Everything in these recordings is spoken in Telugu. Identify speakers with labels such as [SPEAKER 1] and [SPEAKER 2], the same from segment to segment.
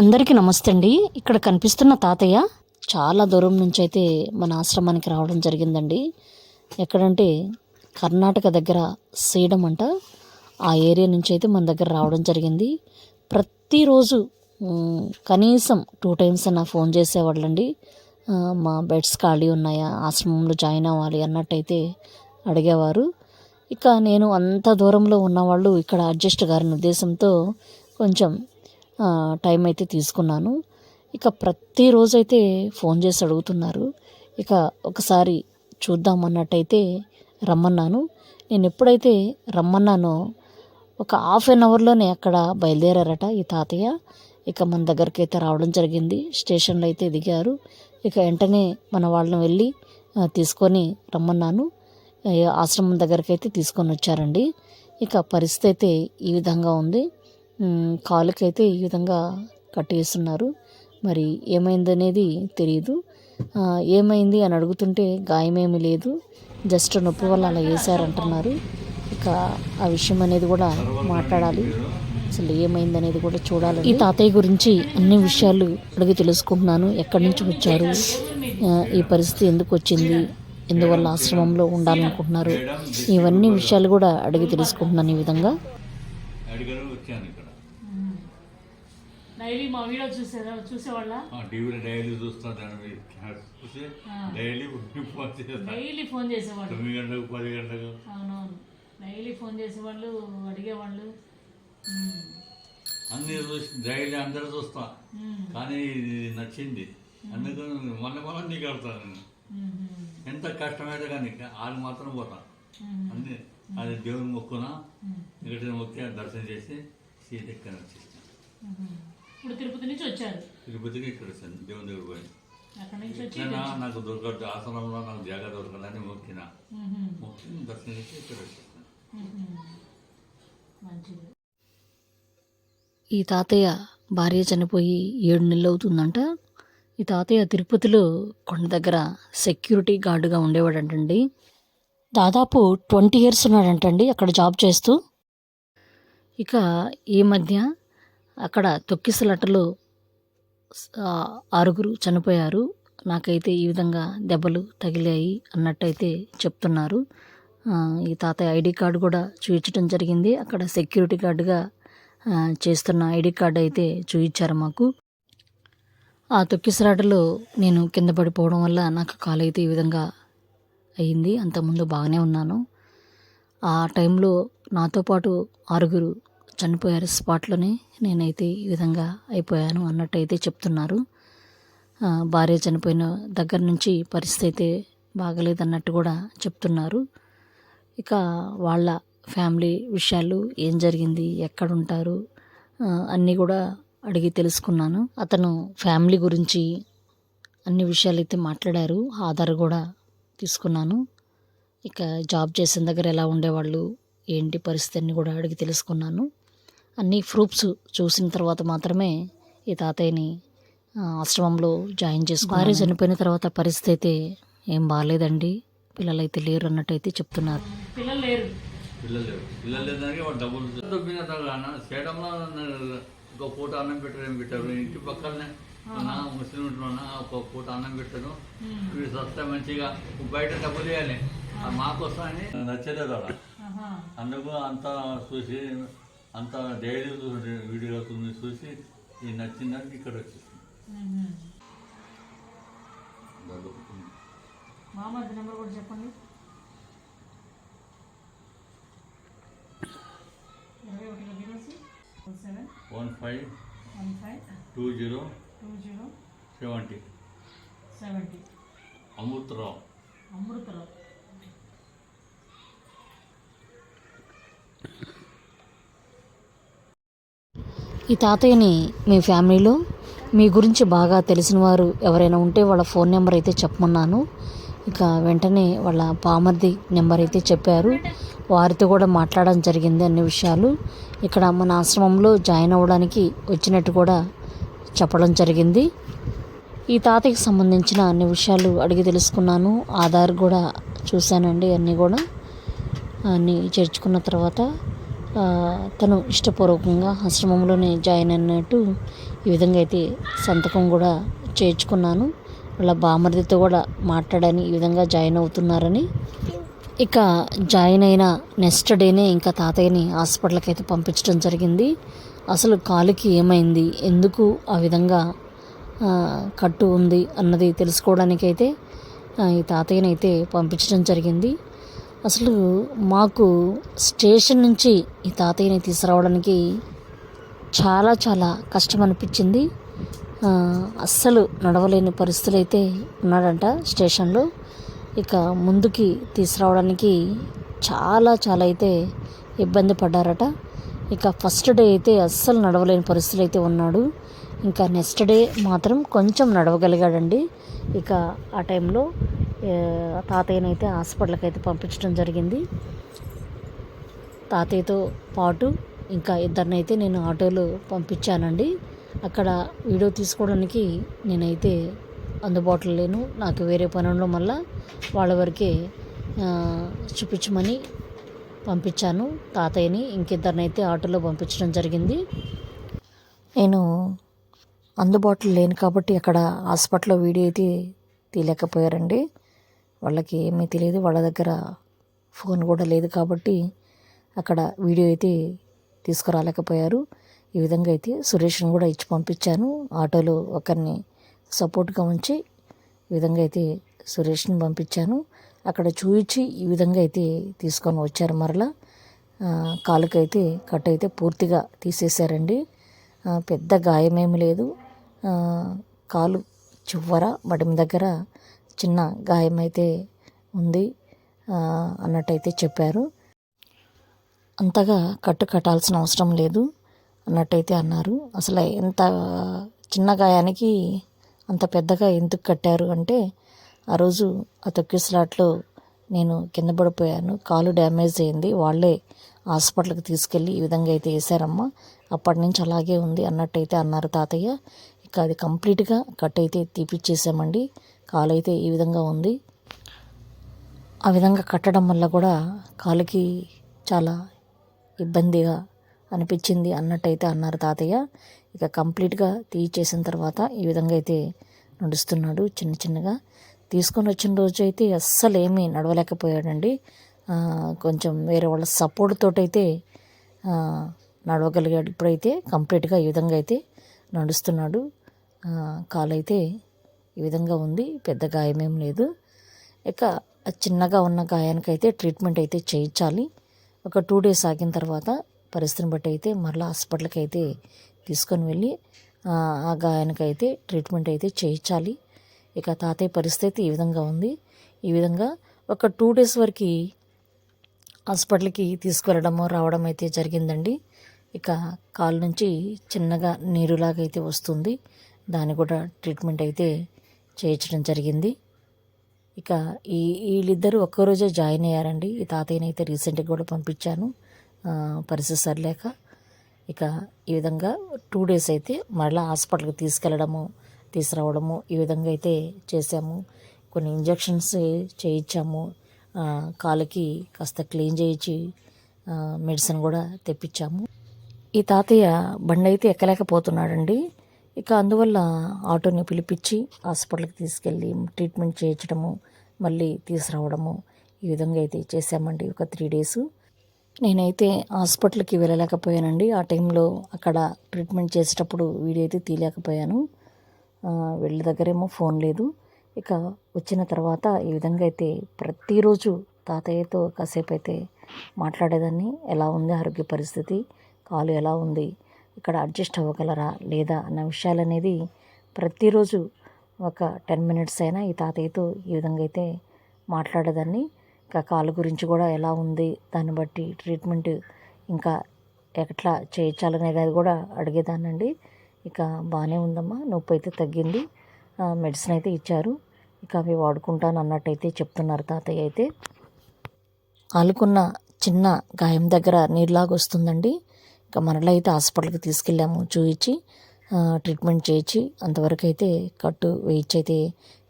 [SPEAKER 1] అందరికీ నమస్తే అండి ఇక్కడ కనిపిస్తున్న తాతయ్య చాలా దూరం నుంచి అయితే మన ఆశ్రమానికి రావడం జరిగిందండి. ఎక్కడంటే కర్ణాటక దగ్గర సీడం అంట. ఆ ఏరియా నుంచి అయితే మన దగ్గర రావడం జరిగింది. ప్రతిరోజు కనీసం టూ టైమ్స్ అన్న ఫోన్ చేసేవాళ్ళండి. మా బెడ్స్ ఖాళీ ఉన్నాయా ఆశ్రమంలో జాయిన్ అవ్వాలి అన్నట్టయితే అడిగేవారు. ఇక నేను అంత దూరంలో ఉన్నవాళ్ళు ఇక్కడ అడ్జస్ట్ గారిన ఉద్దేశంతో కొంచెం టైం అయితే తీసుకున్నాను. ఇక ప్రతిరోజు అయితే ఫోన్ చేసి అడుగుతున్నారు. ఇక ఒకసారి చూద్దాం అన్నట్టయితే రమ్మన్నాను. నేను ఎప్పుడైతే రమ్మన్నానో ఒక హాఫ్ అన్ అవర్లోనే అక్కడ బయలుదేరారట ఈ తాతయ్య. ఇక మన దగ్గరికి అయితే రావడం జరిగింది. స్టేషన్లో అయితే దిగారు. ఇక వెంటనే మన వాళ్ళని వెళ్ళి తీసుకొని రమ్మన్నాను. ఆశ్రమం దగ్గరికి అయితే తీసుకొని వచ్చారండి. ఇక పరిస్థితి అయితే ఈ విధంగా ఉంది. కాలుకైతే ఈ విధంగా కట్టేస్తున్నారు. మరి ఏమైందనేది తెలియదు ఏమైంది అని అడుగుతుంటే గాయమేమీ లేదు. జస్ట్ నొప్పి వల్ల అలా వేసారంటున్నారు ఇక ఆ విషయం అనేది కూడా మాట్లాడాలి. అసలు ఏమైంది అనేది కూడా చూడాలి ఈ తాతయ్య గురించి అన్ని విషయాలు అడిగి తెలుసుకుంటున్నాను. ఎక్కడి నుంచి వచ్చారు? ఈ పరిస్థితి ఎందుకు వచ్చింది? ఎందువల్ల ఆశ్రమంలో ఉండాలనుకుంటున్నారు? ఇవన్నీ విషయాలు కూడా అడిగి తెలుసుకుంటున్నాను ఈ విధంగా.
[SPEAKER 2] అడిగారు వచ్చాను. ఇక్కడ
[SPEAKER 3] డైలీ మా వీడియో చూసేదా? చూసేవాళ్ళ?
[SPEAKER 2] డైలీ చూస్తా దాని మీద చూసి డైలీ ఫోన్
[SPEAKER 3] డైలీ ఫోన్ చేసేవాళ్ళు.
[SPEAKER 2] తొమ్మిది గంటలకు పది గంటలకు.
[SPEAKER 3] అవునవును. డైలీ ఫోన్ చేసేవాళ్ళు అడిగేవాళ్ళు.
[SPEAKER 2] అన్ని చూసి డైలీ అందరూ చూస్తా. కానీ ఇది నచ్చింది. అందుకని మళ్ళీ మళ్ళీ నీకు
[SPEAKER 3] ఉమ్,
[SPEAKER 2] ఎంత కష్టమైతే కానీ వాళ్ళు మాత్రం పోతా. అన్ని అది దేవుని మొక్కున ఇక్కడ మొక్కి దర్శనం చేసి సీత ఎక్కడ వచ్చేసాను
[SPEAKER 3] ఉమ్. ఇప్పుడు తిరుపతి నుంచి వచ్చారు.
[SPEAKER 2] తిరుపతికి ఇక్కడ వచ్చాను దేవుని దగ్గర పోయి.
[SPEAKER 3] అక్కడి నుంచి వచ్చి
[SPEAKER 2] ఎట్లైనా నాకు దొరకదు ఆసనంలో నాకు జాగా దొరకదని మొక్కిన. మొక్కి దర్శనం ఇక్కడ వచ్చేసాను.
[SPEAKER 3] మంచిది.
[SPEAKER 1] ఈ తాతయ్య భార్య చనిపోయి ఏడు నెలలు అవుతుందంట ఈ తాతయ్య తిరుపతిలో కొండ దగ్గర సెక్యూరిటీ గార్డుగా ఉండేవాడంటండి. దాదాపు ట్వంటీ ఇయర్స్ ఉన్నాడంటండి అక్కడ జాబ్ చేస్తూ. ఇక ఈ మధ్య అక్కడ తొక్కిసలాటలో ఆరుగురు చనిపోయారు. నాకైతే ఈ విధంగా దెబ్బలు తగిలాయి అన్నట్టయితే చెప్తున్నారు. ఈ తాతయ్య ఐడి కార్డు కూడా చూపించడం జరిగింది. అక్కడ సెక్యూరిటీ గార్డుగా చేస్తున్న ఐడి కార్డు అయితే చూపించారు మాకు. ఆ తొక్కిసలాటలో నేను కింద పడిపోవడం వల్ల నాకు కాలు అయితే ఈ విధంగా అయ్యింది అంతకుముందు బాగానే ఉన్నాను. ఆ టైంలో నాతో పాటు ఆరుగురు చనిపోయారు స్పాట్లోనే. నేనైతే ఈ విధంగా అయిపోయాను అన్నట్టయితే చెప్తున్నారు. భార్య చనిపోయిన దగ్గర నుంచి పరిస్థితి అయితే బాగలేదన్నట్టు కూడా చెప్తున్నారు. ఇక వాళ్ళ ఫ్యామిలీ విషయాలు ఏం జరిగింది ఎక్కడ ఉంటారు అన్నీ కూడా అడిగి తెలుసుకున్నాను. అతను ఫ్యామిలీ గురించి అన్ని విషయాలు అయితే మాట్లాడారు ఆధార్ కూడా తీసుకున్నాను. ఇక జాబ్ చేసిన దగ్గర ఎలా ఉండేవాళ్ళు ఏంటి పరిస్థితి అన్ని కూడా అడిగి తెలుసుకున్నాను. అన్ని ప్రూఫ్స్ చూసిన తర్వాత మాత్రమే ఈ తాతయ్యని ఆశ్రమంలో జాయిన్ చేసుకున్నాను. భార్య చనిపోయిన తర్వాత పరిస్థితి అయితే ఏం బాగాలేదండి పిల్లలైతే లేరు అన్నట్టయితే చెప్తున్నారు.
[SPEAKER 3] పిల్లలు లేరు.
[SPEAKER 2] పిల్లలు లేవు పిల్లలు లేదానికి వాడు డబ్బులు దొబ్బిన తర్వాత చేయడంలో ఒక పూట అన్నం పెట్టారు ఏం పెట్టారు ఇంటి పక్కనే ముస్లిం ఉంటున్నా ఒక పూట అన్నం పెట్టారు వీడు వస్తే మంచిగా బయట డబ్బులు ఇవ్వాలి. మాకోసం అని నచ్చలేదు. అందుకు అంతా చూసి అంత డైలీ వీడియో చూసి ఈ నచ్చిందానికి ఇక్కడ వచ్చేసింది.
[SPEAKER 3] మామూలు నెంబర్ కూడా చెప్పండి.
[SPEAKER 2] One five
[SPEAKER 3] one five
[SPEAKER 2] two zero
[SPEAKER 3] two zero
[SPEAKER 2] seventy.
[SPEAKER 3] Seventy.
[SPEAKER 2] Amrutharao.
[SPEAKER 3] Amrutharao.
[SPEAKER 1] ఈ తాతయ్యని మీ ఫ్యామిలీలో మీ గురించి బాగా తెలిసిన వారు ఎవరైనా ఉంటే వాళ్ళ ఫోన్ నెంబర్ అయితే చెప్పమన్నాను. ఇక వెంటనే వాళ్ళ పామర్ది నెంబర్ అయితే చెప్పారు. వారితో కూడా మాట్లాడడం జరిగింది అన్ని విషయాలు. ఇక్కడ మన ఆశ్రమంలో జాయిన్ అవ్వడానికి వచ్చినట్టు కూడా చెప్పడం జరిగింది. ఈ తాతయ్యకి సంబంధించిన అన్ని విషయాలు అడిగి తెలుసుకున్నాను. ఆధార్ కూడా చూశానండి అన్నీ కూడా. అన్నీ చేర్చుకున్న తర్వాత తను ఇష్టపూర్వకంగా ఆశ్రమంలోనే జాయిన్ అయినట్టు ఈ విధంగా అయితే సంతకం కూడా చేర్చుకున్నాను. వాళ్ళ బామర్దితో కూడా మాట్లాడని ఈ విధంగా జాయిన్ అవుతున్నారని. ఇక జాయిన్ అయిన నెక్స్ట్ డేనే ఇంకా తాతయ్యని హాస్పిటల్కి అయితే పంపించడం జరిగింది. అసలు కాలుకి ఏమైంది? ఎందుకు ఆ విధంగా కట్టు ఉంది అన్నది తెలుసుకోవడానికైతే ఈ తాతయ్యని అయితే పంపించడం జరిగింది. అసలు మాకు స్టేషన్ నుంచి ఈ తాతయ్యని తీసుకురావడానికి చాలా చాలా కష్టం అనిపించింది. అస్సలు నడవలేని పరిస్థితులు అయితే ఉన్నాడంట స్టేషన్లో. ఇక ముందుకి తీసుకురావడానికి చాలా చాలా అయితే ఇబ్బంది పడ్డారట. ఇక ఫస్ట్ డే అయితే అస్సలు నడవలేని పరిస్థితులు అయితే ఉన్నాడు. ఇంకా నెక్స్ట్ డే మాత్రం కొంచెం నడవగలిగాడండి. ఇక ఆ టైంలో తాతయ్యనైతే హాస్పిటల్కి అయితే పంపించడం జరిగింది. తాతయ్యతో పాటు ఇంకా ఇద్దరినైతే నేను ఆటోలో పంపించానండి. అక్కడ వీడియో తీసుకోవడానికి నేనైతే అందుబాటులో లేను. నాకు వేరే పని ఉండడం వల్ల వాళ్ళ వరకే చూపించమని పంపించాను. తాతయ్యని ఇంకిద్దరినైతే ఆటోలో పంపించడం జరిగింది. నేను అందుబాటులో లేను కాబట్టి అక్కడ హాస్పిటల్లో వీడియో అయితే తీయలేకపోయారండి. వాళ్ళకి ఏమీ తెలియదు. వాళ్ళ దగ్గర ఫోన్ కూడా లేదు కాబట్టి అక్కడ వీడియో అయితే తీసుకురాలేకపోయారు. ఈ విధంగా అయితే సురేష్ని కూడా ఇచ్చి పంపించాను. ఆటోలో ఒకరిని సపోర్ట్గా ఉంచి ఈ విధంగా అయితే సురేష్ని పంపించాను. అక్కడ చూపించి ఈ విధంగా అయితే తీసుకొని వచ్చారు మరలా. కాలుకైతే కట్ అయితే పూర్తిగా తీసేశారండి. పెద్ద గాయమేమి లేదు. కాలు చివర మడిమ దగ్గర చిన్న గాయం అయితే ఉంది అన్నట్టయితే చెప్పారు. అంతగా కట్టు కట్టాల్సిన అవసరం లేదు అన్నట్టయితే అన్నారు. అసలు ఎంత చిన్న గాయానికి అంత పెద్దగా ఎందుకు కట్టారు అంటే ఆ రోజు ఆ తొక్కిసలాట్లో నేను కింద పడిపోయాను కాలు డ్యామేజ్ అయింది వాళ్ళే హాస్పిటల్కి తీసుకెళ్ళి ఈ విధంగా అయితే వేశారమ్మా అప్పటి నుంచి అలాగే ఉంది అన్నట్టయితే అన్నారు తాతయ్య. ఇక అది కంప్లీట్గా కట్ అయితే తీపిచ్చేసామండి. కాలు అయితే ఈ విధంగా ఉంది. ఆ విధంగా కట్టడం వల్ల కూడా కాలుకి చాలా ఇబ్బందిగా అనిపించింది అన్నట్టయితే అన్నారు తాతయ్య. ఇక కంప్లీట్గా తీయించేసిన తర్వాత ఈ విధంగా అయితే నడుస్తున్నాడు చిన్న చిన్నగా. తీసుకొని వచ్చిన రోజు అయితే అస్సలు ఏమీ నడవలేకపోయాడండి కొంచెం వేరే వాళ్ళ సపోర్ట్ తోటైతే నడవగలిగాడు. ఇప్పుడైతే కంప్లీట్గా ఈ విధంగా అయితే నడుస్తున్నాడు. కాలు అయితే ఈ విధంగా ఉంది. పెద్ద గాయమేం లేదు. ఇక ఆ చిన్నగా ఉన్న గాయానికైతే ట్రీట్మెంట్ అయితే చేయించాలి. ఒక టూ డేస్ ఆగిన తర్వాత పరిస్థితిని బట్టి అయితే మరలా హాస్పిటల్కి అయితే తీసుకొని వెళ్ళి ఆ, గాయానికైతే ట్రీట్మెంట్ అయితే చేయించాలి. ఇక తాతయ్య పరిస్థితి ఈ విధంగా ఉంది. ఈ విధంగా ఒక టూ డేస్ వరకు హాస్పిటల్కి తీసుకువెళ్ళడము రావడం అయితే జరిగిందండి. ఇక కాలు నుంచి చిన్నగా నీరులాగా అయితే వస్తుంది. దాన్ని కూడా ట్రీట్మెంట్ అయితే చేయించడం జరిగింది. ఇక ఈ వీళ్ళిద్దరూ ఒక్కరోజే జాయిన్ అయ్యారండి. ఈ తాతయ్యని అయితే రీసెంట్గా కూడా పంపించాను. పరిస్థితి సరిలేక ఇక ఈ విధంగా టూ డేస్ అయితే మరలా హాస్పిటల్కి తీసుకెళ్ళడము తీసుకురావడము ఈ విధంగా అయితే చేసాము కొన్ని ఇంజక్షన్స్ చేయించాము. కాలుకి కాస్త క్లీన్ చేయించి మెడిసిన్ కూడా తెప్పించాము. ఈ తాతయ్య బండి అయితే ఎక్కలేకపోతున్నాడండి. ఇక అందువల్ల ఆటోని పిలిపించి హాస్పిటల్కి తీసుకెళ్ళి ట్రీట్మెంట్ చేయించడము మళ్ళీ తీసుకురావడము ఈ విధంగా అయితే చేసామండి ఒక త్రీ డేస్. నేనైతే హాస్పిటల్కి వెళ్ళలేకపోయానండి. ఆ టైంలో అక్కడ ట్రీట్మెంట్ చేసేటప్పుడు వీడియో అయితే తీయలేకపోయాను. వెళ్ళ దగ్గరేమో ఫోన్ లేదు. ఇక వచ్చిన తర్వాత ఈ విధంగా అయితే ప్రతిరోజు తాతయ్యతో కాసేపు అయితే మాట్లాడేదాన్ని. ఎలా ఉంది ఆరోగ్య పరిస్థితి? కాలు ఎలా ఉంది? ఇక్కడ అడ్జస్ట్ అవ్వగలరా లేదా అన్న విషయాలు అనేది ప్రతిరోజు ఒక టెన్ మినిట్స్ అయినా ఈ తాతయ్యతో ఈ విధంగా అయితే మాట్లాడేదాన్ని. ఇంకా కాలు గురించి కూడా ఎలా ఉంది దాన్ని బట్టి ట్రీట్మెంట్ ఇంకా ఎట్లా చేయించాలనేది అది కూడా అడిగేదానండి ఇక బాగానే ఉందమ్మా నొప్పి అయితే తగ్గింది. మెడిసిన్ అయితే ఇచ్చారు. ఇక అవి వాడుకుంటాను అన్నట్టయితే చెప్తున్నారు తాతయ్య అయితే. ఆలుకున్న చిన్న గాయం దగ్గర నీరులాగా వస్తుందండి ఇంకా మనలో అయితే హాస్పిటల్కి తీసుకెళ్ళాము. చూపించి ట్రీట్మెంట్ చేయించి అంతవరకు అయితే కట్టు వేయించి అయితే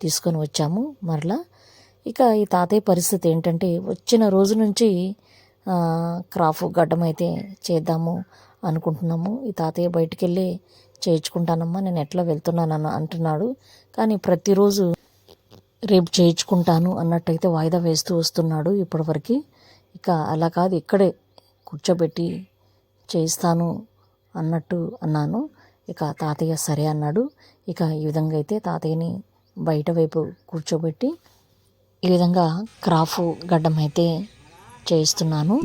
[SPEAKER 1] తీసుకొని వచ్చాము మరలా. ఇక ఈ తాతయ్య పరిస్థితి ఏంటంటే వచ్చిన రోజు నుంచి క్రాఫ్ గడ్డం అయితే చేద్దాము అనుకుంటున్నాము. ఈ తాతయ్య బయటికి వెళ్ళి చేయించుకుంటానమ్మా నేను ఎట్లా వెళ్తున్నానని అంటున్నాడు. కానీ ప్రతిరోజు రేపు చేయించుకుంటాను అన్నట్టయితే వాయిదా వేస్తూ వస్తున్నాడు ఇప్పటివరకు. ఇక అలా కాదు ఇక్కడే కూర్చోబెట్టి చేయిస్తాను అన్నట్టు అన్నాను. ఇక తాతయ్య సరే అన్నాడు. ఇక ఈ విధంగా అయితే తాతయ్యని బయట వైపు కూర్చోబెట్టి ఈ విధంగా క్రాఫ్ గడ్డం అయితే చేయిస్తున్నాను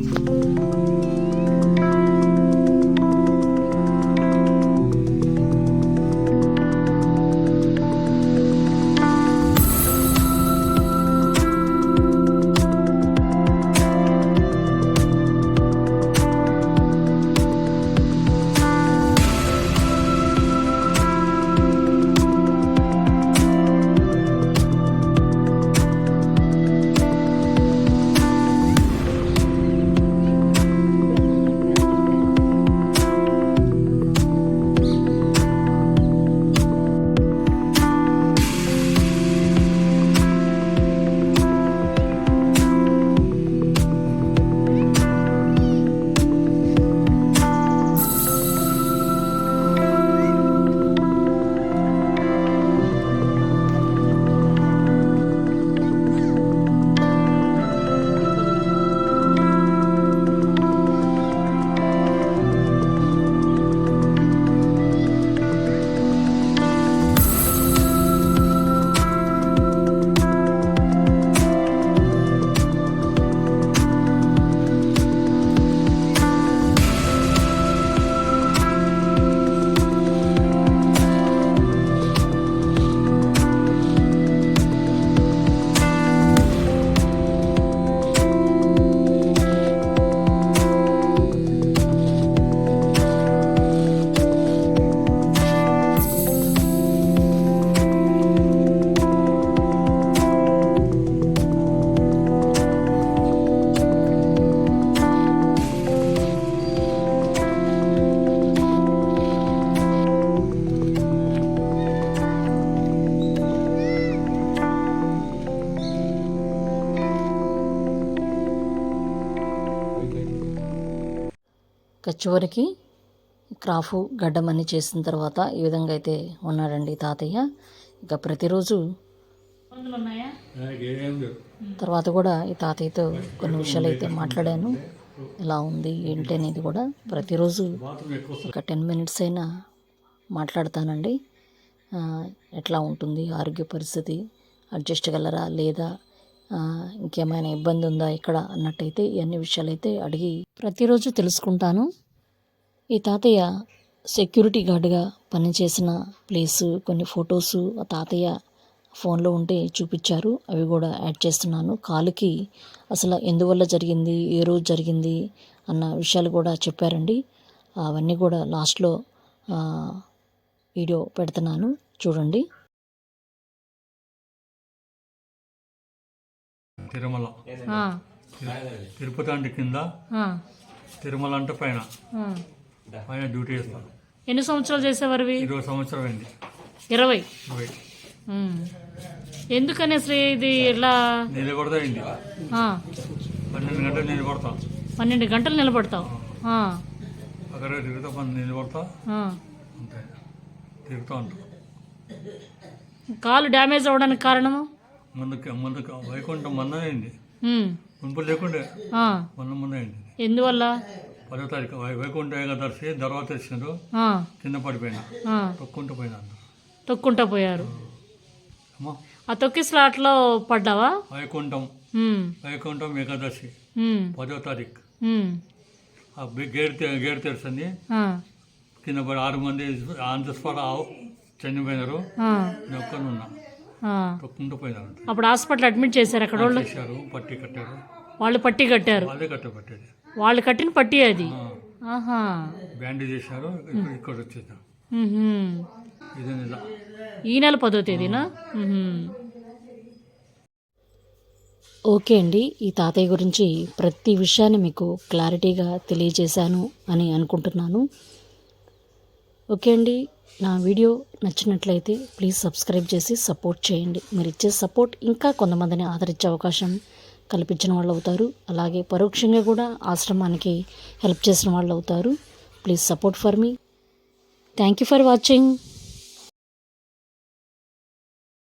[SPEAKER 1] ఇక చివరికి క్రాఫ్ గడ్డం అన్ని చేసిన తర్వాత ఈ విధంగా అయితే ఉన్నాడండి తాతయ్య. ఇక ప్రతిరోజు తర్వాత కూడా ఈ తాతయ్యతో కొన్ని విషయాలు అయితే మాట్లాడాను. ఎలా ఉంది ఏంటి అనేది కూడా ప్రతిరోజు ఒక టెన్ మినిట్స్ అయినా మాట్లాడతానండి. ఎట్లా ఉంటుంది ఆరోగ్య పరిస్థితి అడ్జస్ట్ గలరా లేదా ఇంకేమైనా ఇబ్బంది ఉందా ఇక్కడ అన్నట్టయితే ఇవన్నీ విషయాలు అయితే అడిగి ప్రతిరోజు తెలుసుకుంటాను. ఈ తాతయ్య సెక్యూరిటీ గార్డ్గా పనిచేసిన ప్లేసు కొన్ని ఫొటోసు ఆ తాతయ్య ఫోన్లో ఉంటే చూపించారు అవి కూడా యాడ్ చేస్తున్నాను. కాలుకి అసలు ఎందువల్ల జరిగింది ఏ రోజు జరిగింది అన్న విషయాలు కూడా చెప్పారండి. అవన్నీ కూడా లాస్ట్లో వీడియో పెడుతున్నాను. చూడండి.
[SPEAKER 2] తిరుమల. తిరుపతి అంటే కింద తిరుమల అంటే పైన. పైన డ్యూటీ చేస్తాను
[SPEAKER 3] ఎన్ని సంవత్సరాలు చేసేవారివి?
[SPEAKER 2] ఇరవై సంవత్సరం అయింది.
[SPEAKER 3] ఇరవై?
[SPEAKER 2] ఇరవై.
[SPEAKER 3] ఎందుకని అసలు ఇది ఇలా?
[SPEAKER 2] నీళ్ళు కొడతా అయింది.
[SPEAKER 3] ఆ,
[SPEAKER 2] పన్నెండు గంటలు నీళ్ళు కొడతా
[SPEAKER 3] పన్నెండు గంటలు నిలబడతావు.
[SPEAKER 2] అక్కడ తిరుగుతా పని
[SPEAKER 3] ఆ.
[SPEAKER 2] అంతే. తిరుగుతూ ఉంటా.
[SPEAKER 3] కాలు డ్యామేజ్ అవ్వడానికి కారణము?
[SPEAKER 2] ముందుకు ముందుకు వైకుంఠం మొన్న అయింది
[SPEAKER 3] ఉమ్,
[SPEAKER 2] మునుపు లేకుండే. మొన్న అయింది
[SPEAKER 3] ఎందువల్ల?
[SPEAKER 2] పదో తారీఖు వైకుంఠ ఏకాదశి తర్వాత తెచ్చినారు
[SPEAKER 3] ఆ,
[SPEAKER 2] కింద పడిపోయినా. తొక్కుంటూ పోయినా.
[SPEAKER 3] తొక్కుంటా పోయారు.
[SPEAKER 2] అమ్మా.
[SPEAKER 3] ఆ తొక్కి స్లాట్లో పడ్డావా?
[SPEAKER 2] వైకుంఠం. వైకుంఠం ఏకాదశి. పదో తారీఖు. ఆ గేట్ గేట్ తెరిచింది కింద పడి ఆరు మంది ఆన్ ద స్పాట్ చనిపోయినారు. నేను ఒక్కనున్నా
[SPEAKER 3] అప్పుడు హాస్పిటల్ అడ్మిట్ చేశారు అక్కడ వాళ్ళు?
[SPEAKER 2] పట్టి కట్టారు.
[SPEAKER 3] వాళ్ళు పట్టి కట్టారు.
[SPEAKER 2] వాళ్ళే
[SPEAKER 3] కట్టిన పట్టి అది? ఆహా.
[SPEAKER 2] బ్యాండేజ్ చేశారు ఇక్కడ వచ్చేసాం
[SPEAKER 3] ఈ నెల పదో తేదీనా.
[SPEAKER 1] ఓకే అండి ఈ తాతయ్య గురించి ప్రతి విషయాన్ని మీకు క్లారిటీగా తెలియజేశాను అని అనుకుంటున్నాను. ఓకే అండి. నా వీడియో నచ్చినట్లయితే ప్లీజ్ సబ్స్క్రైబ్ చేసి సపోర్ట్ చేయండి. మీరు ఇచ్చే సపోర్ట్ ఇంకా కొంతమందిని ఆదరించే అవకాశం కల్పించిన వాళ్ళు అవుతారు. అలాగే పరోక్షంగా కూడా ఆశ్రమానికి హెల్ప్ చేసిన వాళ్ళు అవుతారు. Please support for me. Thank you for watching.